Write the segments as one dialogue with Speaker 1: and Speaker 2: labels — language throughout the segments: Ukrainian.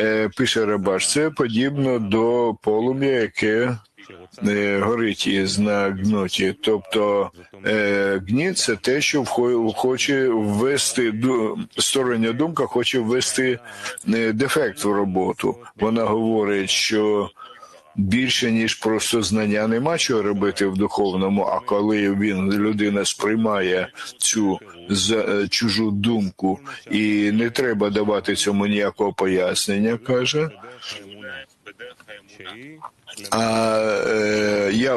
Speaker 1: Е, Пише Рабаш, це подібно до полум'я, яке е, горить із на. Тобто е, гніт це те, що хоче ввести стороння думка, хоче ввести дефект в роботу. Вона говорить, що більше ніж просто знання нема чого робити в духовному. А коли він людина сприймає цю за е, чужу думку, і не треба давати цьому ніякого пояснення, каже. А е,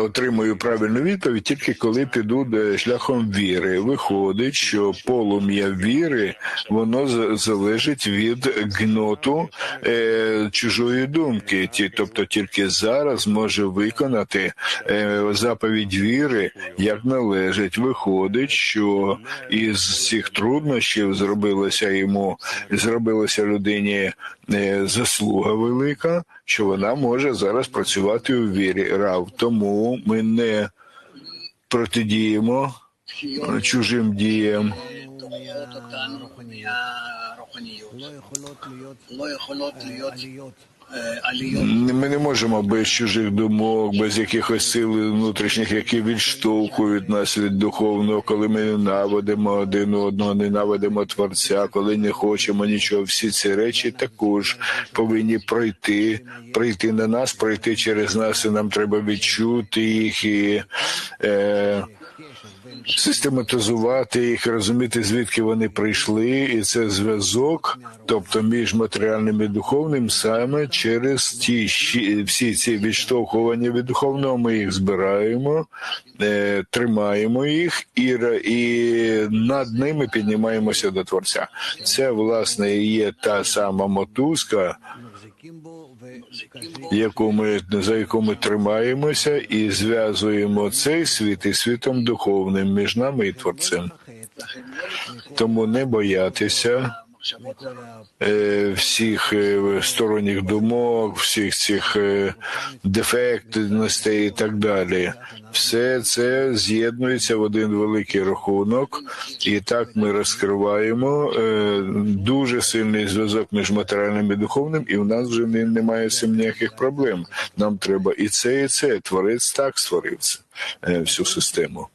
Speaker 1: отримую правильну відповідь тільки коли піду шляхом віри. Виходить, що полум'я віри воно за- залежить від гноту е, чужої думки. Ті, тобто тільки зараз може виконати е, заповідь віри, як належить. Виходить, що із цих труднощів зробилося йому, зробилася людині е, заслуга велика, що вона може зараз працювати у вірі. Рав, тому ми не протидіємо чужим діям.
Speaker 2: Е,
Speaker 1: ми не можемо без чужих думок, без якихось сил внутрішніх, які відштовхують нас від духовного, коли ми ненавидимо один одного, ненавидимо творця, коли не хочемо нічого. Всі ці речі також повинні пройти, прийти на нас, пройти через нас, і нам треба відчути їх і. Е, систематизувати їх, розуміти звідки вони прийшли, і це зв'язок, тобто між матеріальним і духовним, саме через ті всі ці відштовхування від духовного, ми їх збираємо, е, тримаємо їх і і над ними піднімаємося до творця. Це власне і є та сама мотузка яку ми за яку ми тримаємося, і зв'язуємо цей світ із світом духовним між нами і творцем. Тому не боятися всіх е, сторонніх думок, всіх цих е, дефектностей і так далі. Все це з'єднується в один великий рахунок, і так ми розкриваємо е, дуже сильний зв'язок між матеріальним і духовним, і в нас вже немає цим ніяких проблем. Нам треба і це, і це. Творець так створив е, всю систему.